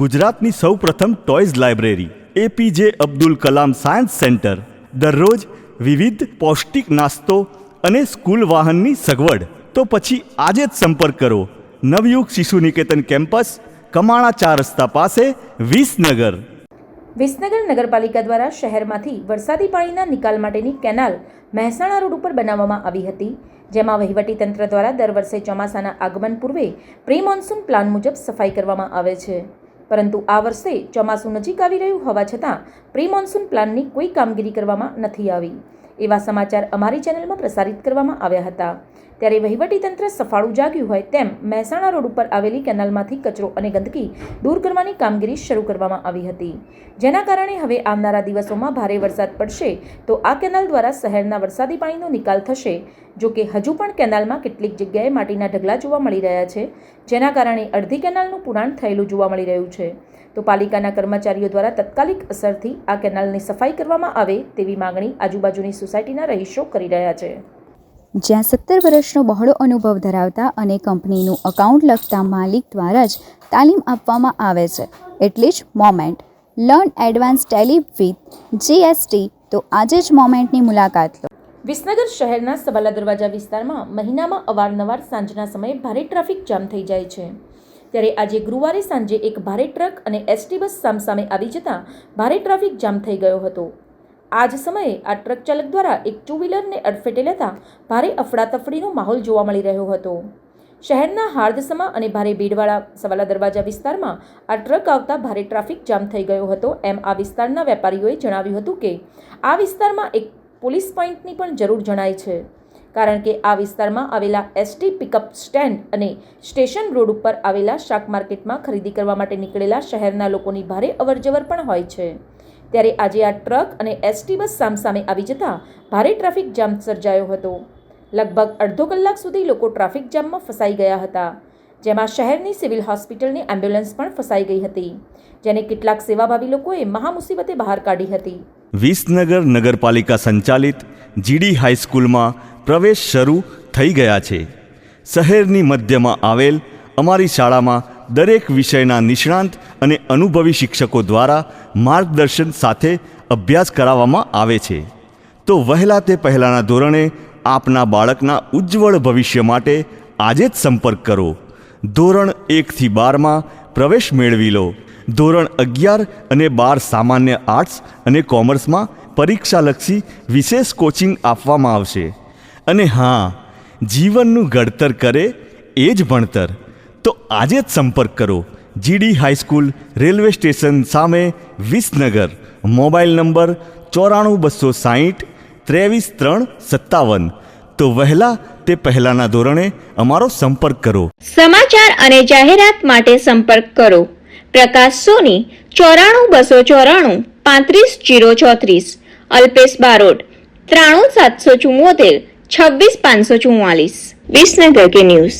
ગુજરાતની સૌપ્રથમ toys library APJ Abdul Kalam science centre, દરરોજ વિવિધ પૌષ્ટિક નાસ્તો અને સ્કૂલ વાહનની સગવડ. તો પછી આજે જ સંપર્ક કરો. નવયુગ શિશુ નિકેતન કેમ્પસ, કમાણા ચાર રસ્તા પાસે, વિસનગર. વિસનગર નગરપાલિકા દ્વારા શહેરમાંથી વરસાદી પાણીના નિકાલ માટેની કેનાલ મહેસાણા રોડ ઉપર બનાવવામાં આવી હતી, જેમાં વહીવટીતંત્ર દ્વારા દર વર્ષે ચોમાસાના આગમન પૂર્વે પ્રી મોન્સૂન પ્લાન મુજબ સફાઈ કરવામાં આવે છે. પરંતુ આ વર્ષે ચોમાસું નજીક આવી રહ્યું હોવા છતાં પ્રી મોન્સૂન પ્લાનની કોઈ કામગીરી કરવામાં નથી આવી. એવા સમાચાર અમારી ચેનલમાં પ્રસારિત કરવામાં આવ્યા હતા. ત્યારે વહીવટીતંત્ર સફાળું જાગ્યું હોય તેમ મહેસાણા રોડ ઉપર આવેલી કેનાલમાંથી કચરો અને ગંદકી દૂર કરવાની કામગીરી શરૂ કરવામાં આવી હતી. જેના કારણે હવે આવનારા દિવસોમાં ભારે વરસાદ પડશે તો આ કેનાલ દ્વારા શહેરના વરસાદી પાણીનો નિકાલ થશે, જો કે હજુ પણ કેનાલમાં કેટલીક જગ્યાએ માટીના ઢગલા જોવા મળી રહ્યા છે, જેના કારણે અડધી કેનાલનું પુરાણ થયેલું જોવા મળી રહ્યું છે. તો પાલિકાના કર્મચારીઓ દ્વારા તત્કાલિક અસરથી આ કેનાલની સફાઈ કરવામાં આવે તેવી માંગણી આજુબાજુની સોસાયટીના રહીશો કરી રહ્યા છે. જ્યાં સત્તર વર્ષનો બહોળો અનુભવ ધરાવતા અને કંપનીનું અકાઉન્ટ લખતા માલિક દ્વારા જ તાલીમ આપવામાં આવે છે. એટલે જ moment learn advance Tally with GST તો આજે જ મોમેન્ટની મુલાકાત લો. વિસનગર શહેરના સવાલા દરવાજા વિસ્તારમાં મહિનામાં અવારનવાર સાંજના સમયે ભારે ટ્રાફિક જામ થઈ જાય છે. ત્યારે આજે ગુરુવારે સાંજે એક ભારે ટ્રક અને એસટી બસ સામસામે આવી જતાં ભારે ટ્રાફિક જામ થઈ ગયો હતો. આ જ સમયે આ ટ્રક ચાલક દ્વારા એક ટુ વ્હીલરને અડફેટે લેતા ભારે અફડાતફડીનો માહોલ જોવા મળી રહ્યો હતો. શહેરના હાર્દસમા અને ભારે ભીડવાળા સવાલા દરવાજા વિસ્તારમાં આ ટ્રક આવતા ભારે ટ્રાફિક જામ થઈ ગયો હતો એમ આ વિસ્તારના વેપારીઓએ જણાવ્યું હતું કે આ વિસ્તારમાં એક પોલીસ પોઈન્ટની પણ જરૂર જણાય છે. કારણ કે આ વિસ્તારમાં આવેલા એસટી પિકઅપ સ્ટેન્ડ અને સ્ટેશન રોડ ઉપર આવેલા શાક માર્કેટમાં ખરીદી કરવા માટે નીકળેલા શહેરના લોકોની ભારે અવરજવર પણ હોય છે. ત્યારે આજે આ ટ્રક અને એસટી બસ સામસામે આવી જતાં ભારે ટ્રાફિક જામ સર્જાયો હતો. લગભગ અડધો કલાક સુધી લોકો ટ્રાફિક જામમાં ફસાઈ ગયા હતા, જેમાં શહેરની સિવિલ હોસ્પિટલની એમ્બ્યુલન્સ પણ ફસાઈ ગઈ હતી, જેને કેટલાક સેવાભાવી લોકોએ મહામુસીબતે બહાર કાઢી હતી. વિસનગર નગરપાલિકા સંચાલિત જીડી હાઈસ્કૂલમાં પ્રવેશ શરૂ થઈ ગયા છે. શહેરની મધ્યમાં આવેલ અમારી શાળામાં દરેક વિષયના નિષ્ણાંત અને અનુભવી શિક્ષકો દ્વારા માર્ગદર્શન સાથે અભ્યાસ કરાવવામાં આવે છે. તો વહેલા તે પહેલાંના ધોરણે આપના બાળકના ઉજ્જવળ ભવિષ્ય માટે આજે જ સંપર્ક કરો. ધોરણ એકથી બારમાં પ્રવેશ મેળવી લો. ધોરણ અગિયાર અને બાર સામાન્ય આર્ટ્સ અને કોમર્સમાં પરીક્ષાલક્ષી વિશેષ કોચિંગ આપવામાં આવશે. અને હા, જીવનનું ઘડતર કરે એ જ ભણતર. તો આજે જ સંપર્ક કરો. જીડી હાઈસ્કૂલ રેલવે સ્ટેશન સામે વિસનગર. મોબાઈલ નંબર ચોરાણું બસો સાહીઠ, ત્રેવીસ ત્રણ સત્તાવન. તો વહેલા તે પહેલાંના ધોરણે અમારો સંપર્ક કરો. સમાચાર અને જાહેરાત માટે સંપર્ક કરો. પ્રકાશ સોની, ચોરાણું બસો ચોરાણું, પાંત્રીસ જીરો ચોત્રીસ. અલ્પેશ બારોટ, ત્રાણું સાતસો ચુમ્મોતેર છવ્વીસ પાંચસો ચુમ્માલીસ વિસનગર કે ન્યૂઝ.